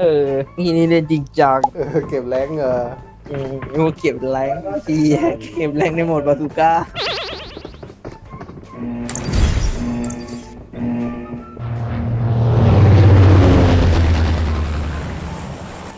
เออนี่นี่เล่นจริงจังเออเก็บแรงเอออืมมาเก็บแรงทีเก็บแรงในโหมดบาซูก้า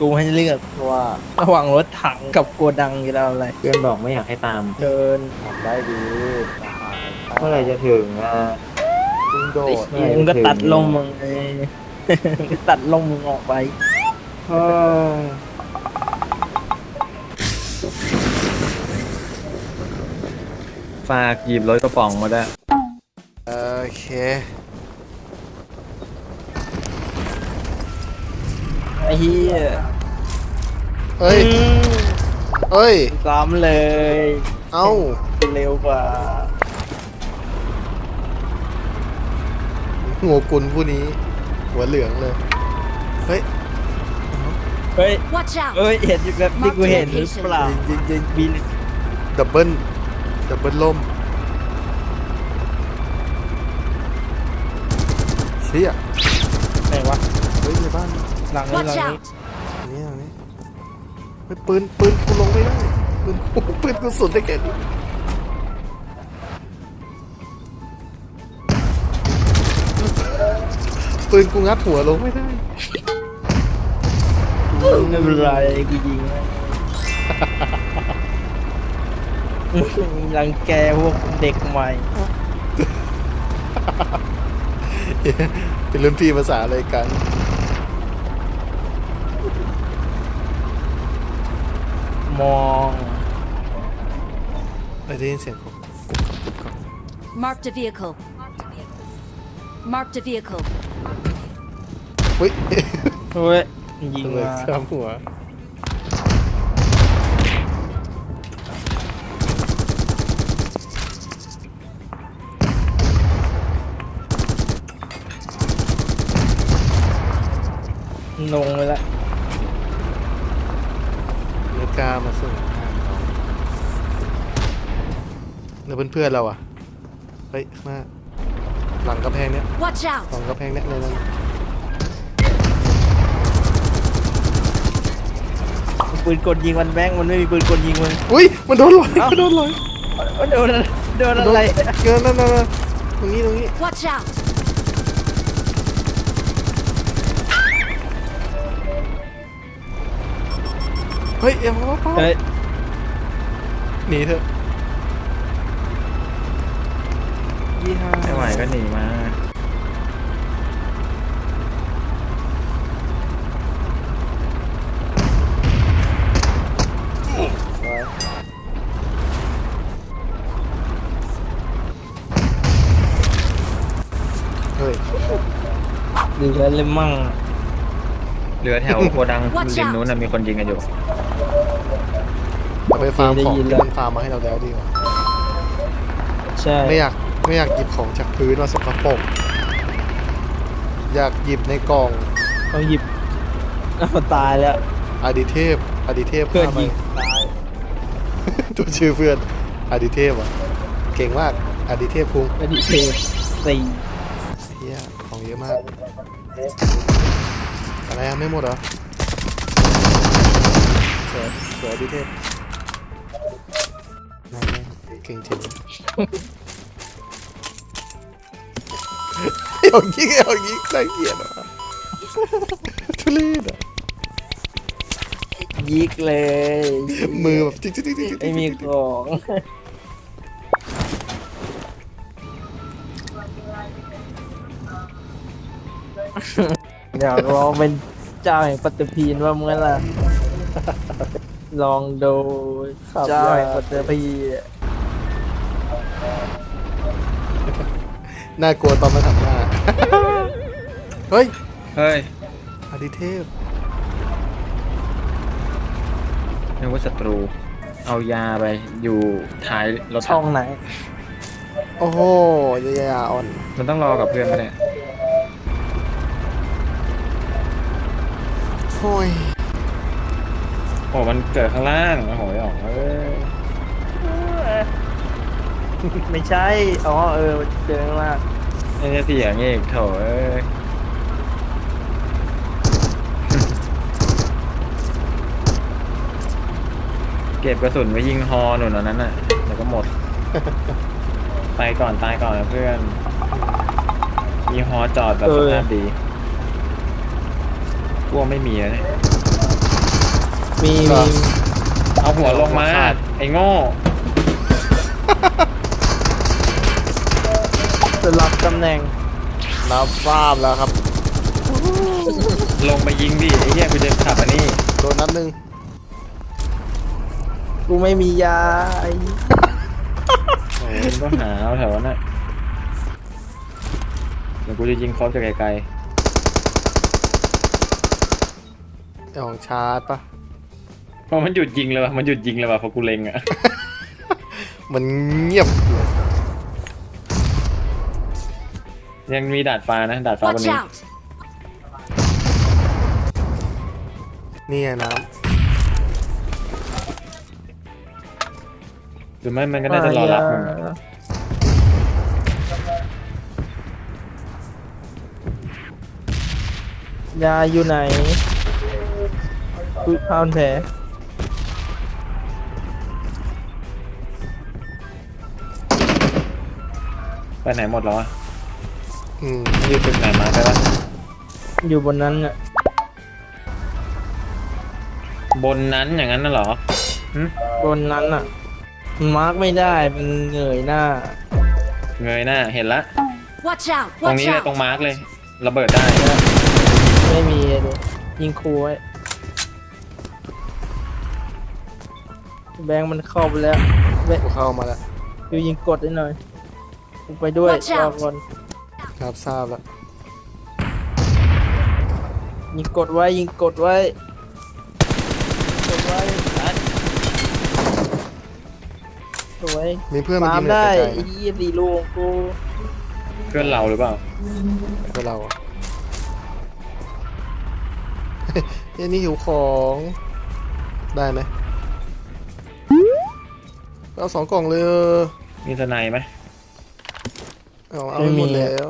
กูให้เลือกว่าระหว่างรถถังกับโกดังจะเอาอะไร เพื่อนบอกไม่อยากให้ตาม เดินทำได้ดีเมื่อไหร่จะถึงอะ ยิงโดดไม่มึงก็ตัดลงมึงไงมึงก็ ตัดลงมึงออกไปเฮ้ยฝากหยิบรถกระป๋องมาด้วยโอเค ไอ้เหี้ยเอ้ยอืมเอ้ย ซ้ำเลย เอ้า เร็วกว่าหัวกุลผู้นี้ หัวเหลืองเลย เฮ้ยเฮ้ย Watch out! เฮ้ย เห็นอยู่แบบที่กูเห็นหรือเปล่ายิงยิงบินดับเบิลดับเบิลล่มเชี่ยไหนวะ เฮ้ยในบ้าน หลังนี้หลั Watch งนี้ out! อันนี้อันนี้เฮ้ยปืนปืนกูลงไม่ได้ปืนกูปืนกูสุดได้แค่นี้ ปืนกูงัดหัวลงไม่ได้ไม่เป็นไรกูยิงให้รังแกพวกเด็กใหม่เป็นรุ่นพี่ภาษาอะไรกันมองได้ยินเสียงของ Marked a vehicle. Marked a vehicle. เฮ้ยเฮ้ยยิงเลยมาข้ามหัวลงไปแล้วเนื้อกล้ามาส่งแล้วเพื่อนๆเราอะ เฮ้ยข้างหน้า หลังกระแพงเนี้ย Watch out! หลังกระแพงเนี้ยเลยนั่นปืนกลยิงมันแบงค์มันไม่มีปืนกลยิงมัน อุ้ยมันโดนลอยเอ้า มันโดนลอยโดนอะไรโดนมันอะโดนไรเกินนั่นนั่นนั่นตรงนี้ตรงนี้ Watch out! เฮ้ยเอ็มว่าป้าเฮ้ยหนีเถอะ ยี่ห้าไม่ไหวก็หนีมาเฮ้ยเหลือเลยมั่งเหลือแถวโกดัง Watch ริม out นู้นนะมีคนยิงกันอยู่เอาไปฟาร์มได้ของยินที่แล้วมันฟาร์มมาให้เราแล้วดีกว่าใช่ ไม่อยาก ไม่อยากหยิบของจากพื้นมาสกปรกอยากหยิบในกล่องเขาหยิบอ้าวตายแล้ว อดิเทพอดิเทพเพื่อนข้ามายิง ตาย ตัวชื่อเพื่อนอดิเทพอะ เก่งมากอดิเทพพุงอดีเทพสี่เฮียของเยอะมาก อะไรอะไม่หมดเหรอสวยสวยอดิเทพนั่นแม่งเก่งจริง เอายิงเอายิงน่าเกลียดอะทุเรศอะยิกเลยมือแบบจิ๊กจิ๊กจิ๊กจิ๊กไม่มีของอยากลองเป็นเจ้าแห่งปัตตภีนว่าเมื่อล่ะลองดูเจ้าแห่งปัตตภี น่ากลัวตอนมันทำหน้า เฮ้ยเฮ้ยอดิเทพ นึกว่าศัตรู เอายาไปอยู่ท้ายรถถัช่องไหน โอ้โหยายาอ่อน มันต้องรอกับเพื่อนมาเนี่ยโอ้ยโอ้มันเกิดข้างล่างโอ้โหอ๋อเอ้ย ไม่ใช่ อ๋อเออเจอว่าไม่ใช่เสียงเอกโถเอ้เก็บกระสุนไว้ยิงฮอหนุนอันนั้นน่ะแล้วก็หมด ไปก่อนตายก่อนนะเพื่อนมีฮอจอดแบบสภาพดีกลัวไม่มีแล้วเนี่ยมีมีเอาหัวลงมา ไอ้โง่ ลับตำแหน่งรับทราบแล้วครับ ลงไปยิงดิไอ้เหี้ยกูจะขับอันนี้โดนนัดหนึ่งกูไม่มียาไอ้โอ้ยมึงก็หาเอาแถวนั้นน่ะเดี๋ยวกูจะยิงคอสจากไกลไอ้ของชาร์จปะๆเพราะมันหยุดยิงเลยว่ะมันหยุดยิงเลยว่ะเพราะกูเล็งอะ มันเงียบยั งมีดาดฟ้านะ ดาดฟ้าบน Watch นี้ out! นี่ไงน้หรือไม่มันก็น่าจะรอรับมึงยาอยู่ไหนกูพาวแผลไปไหนหมดแล้วอะำ อืมอยู่ตึกไหนมาไปปะอยู่บนนั้นอะบนนั้นอย่างนั้นน่ะเหรอหึบนนั้นอะมันมาร์กไม่ได้มันเหงยหน้า เงยหน้าเห็นละ Watch out! ตรง Watch นี้เลยตรง out! มาร์กเลย ระเบิดได้ ไม่มีเลยยิงครูไว้แบงค์มันเข้าไปแล้วแบงค์กูเข้ามาแล้วอยู่ยิงกดได้หน่อยกูไปด้วย Watch รอ out ก่อน รับทราบแล้วยิงกดไว้ยิงกดไว้กดไว้สวยมีเพื่อนมาฟายิร์มงในได้ไกลไอ้ยี่ดีลูกกูเพื่อนเราหรือเปล่าๆก็เราอะ เฮ้ยนี่หิวของได้ไหมเอาสองกล่องเลยเออมีสไนไหมเอาเอาไปหมดแล้ว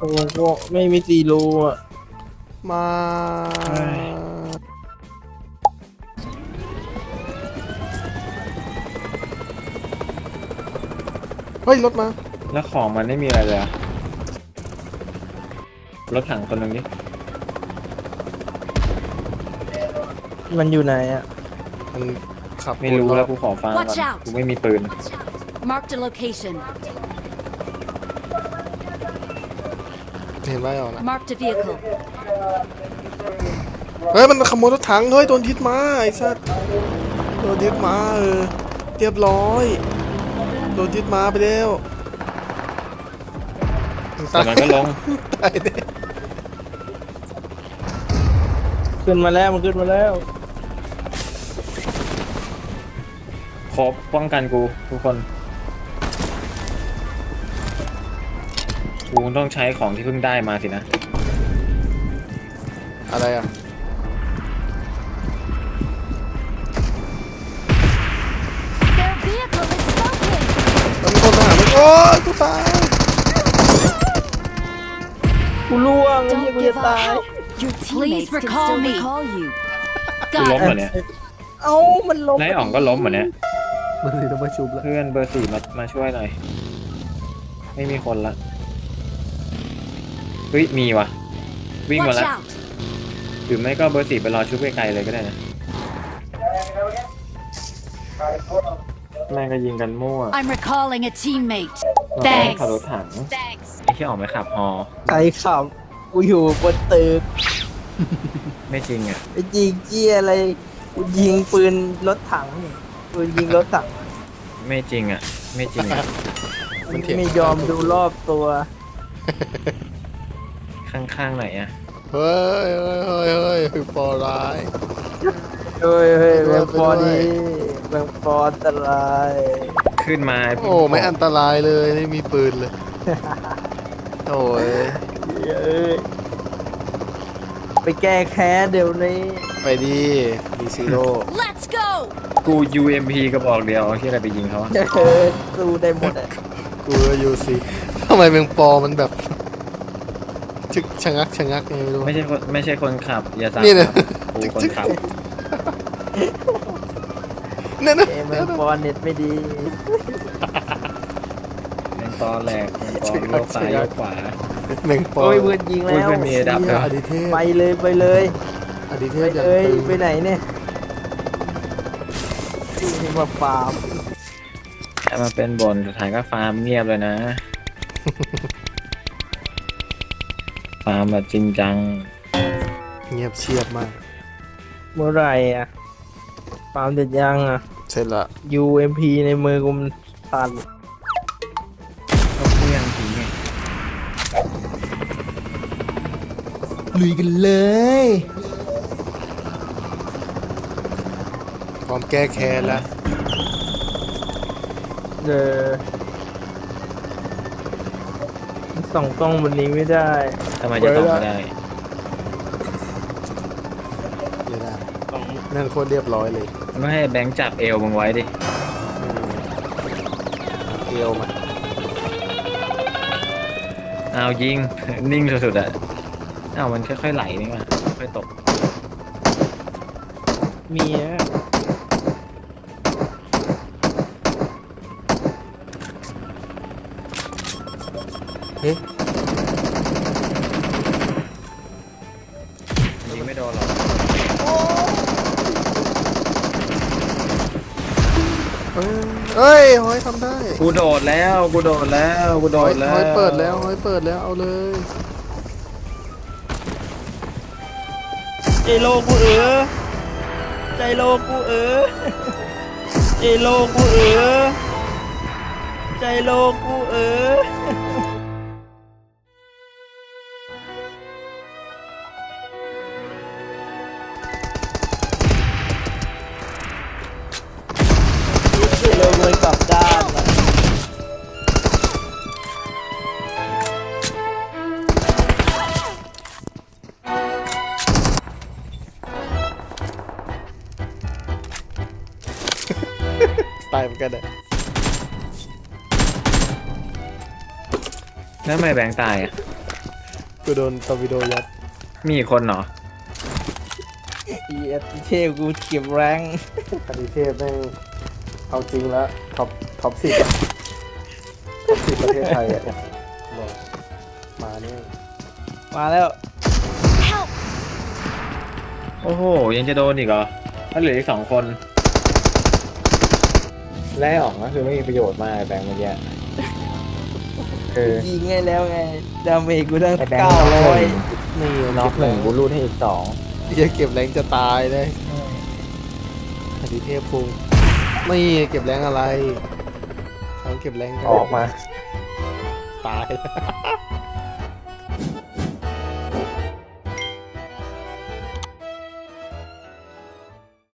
โอ้โหไม่มีตีรูอะ มาเฮ้ย รถมา แล้วของมันไม่มีอะไรเลยอะรถถังคนหนึ่งดิมันอยู่ไหนอะ มันขับไม่รู้วนแล้วกูขอฟังก่อน Watch out กูไม่มีปืน Marked a location. เห็นไหมอะนะ Marked a vehicle. เฮ้ยมันขโมยรถถังเฮ้ยโดนยึดมาไอ้สัสโดนยึดมาเออเรียบร้อยโดนยึดมาไปแล้วแต่มันก็ลง ตายแน่ขึ้นมาแล้วมันขึ้นมาแล้วครบป้องกันกูทุกคน กูต้องใช้ของที่เพิ่งได้มาสินะ อะไรอะ Their vehicle is smoking! มันมีคนทหารมันโอ้ยกูตายกูล่วงไอ้เหี้ย Don't กูจะ give ตาย up. Your teammates can recall still me. recall you. กูล้ม Got เหร it. อเนี่ยเอ้ามันล้มนายอ๋องก็ล้มเหมือนเนี้ยมันเลยต้องมาชุบแล้วเพื่อนเบอร์สี่มามาช่วยหน่อย ไม่มีคนละ เฮ้ยมีว่ะ วิ่งมา Watch แล้ว out! หรือไม่ก็เบอร์สี่ไปรอชุบไกลๆเลยก็ได้นะแม่งก็ยิงกันมั่ว I'm recalling a teammate. เราต้อง Thanks ขับรถถังไอ้ที่ออกไปขับฮอใครขับกูอยู่บนตึกไม่จริงอะไอ้ยิงเจี้ยอะไรกูยิงปืนรถถังปืนยิงรถถังไม่จริงอะ ไม่จริงอะ มันเถียง ไม่ยอมดูรอบตัว ข้างๆไหนอะเฮ้ยเฮ้ยเฮ้ยเฮ้ยคือปอร้าย เฮ้ยเฮ้ยไปแบด้วยงปอไปด้วยดีแบงปออันตรายขึ้นมาโอ้ไม่อันตรายเลยไม่มีปืนเลยโอ้ยเอ้ยไปแก้แค้นเดี๋ยวนี้ ไปดีดีซีโร่ Let's go! กู UMP กระบอกเดียวเอาที่อะไรไปยิงเขาอะเออสู้ได้หมดอะกูก็ยูซีทำไมแมงปอมันแบบ ชึกชะงักชะงักยังไงไม่รู้ ไม่ใช่คนไม่ใช่คนขับ อย่าสั่งนี่เนี่ยกูกูคนขับนั่นนะเอมงปอนเน็ตไม่ดีแมงตอนแหลกแมงตอนโยกซ้ายโยกขวา แม่งปอโอ้ยเพื่อนยิงแล้วเพื่อนมีดับเหี้ยเหรออดิเทพไปเลยไปเลยอดิเทไปพอย่างเลยตึงไปไหนเนี่ยนี่มาฟาร์มแต่มาเป็นบนสุดท้ายก็ฟาร์มเงียบเลยนะ ฟาร์มแบบจริงจัง เงียบเชียบมาก เมื่อไหรอะฟาร์มเด็ดยังอะ เสร็จละ UMP ในมือกูมันสั่นก็เพื่อนทิ้งไงลุยกันเลยพร้อมแก้แค้นแล้วเออ ส่องกล้องบนนี้ไม่ได้ ทำไมจะตอบไม่ได้ไม่ได้ส่องนั่งโคตรเรียบร้อยเลยไม่ให้แบงค์จับเอวมึงไว้ดิ เอวมาเอายิง นิ่งสุดๆอะเอามันค่อยๆไหลนี่มาค่อยๆตก มีอะ เฮ้ยยิงไม่โดนหรอกเอ้ยเอ้ยหอยทำได้กูโดดแล้วกูโดดแล้วกูหโดอยดแล้วหอยเปิดแล้วหอยเปิดแล้วเอาเลยใจโลกูเออใจโลกูเออใจโลกูเออใจโลกูเออ กันเลยแล้วทำไมแบงค์ตายอะ กูโดนตอร์ปิโดยัดมีอีกคนเหรอ อีเอฟเทพกูเก็บแรงอดิเทพแม่งเอาจริงแล้วท็อปท็อปสิบท็อปสิบประเทศไทยอะบอกมาเนี่ยมาแล้ว Help! โอ้โห ยังจะโดนอีกเหรอถ้าเหลืออีกสองคน ไล่ออกก็คือไม่มีประโยชน์มากแบงค์เมื่อกี้คือยิงไงแล้วไงดาเมจกูตั้งไอ้แบงค์เก้าร้อยนี่น็อกหนึ่งกูรูดให้อีกสองอย่าเก็บแรงจะตายเลยอดิเทพพุงไม่เก็บแรงอะไรเขาเก็บแรงกันออกมาตาย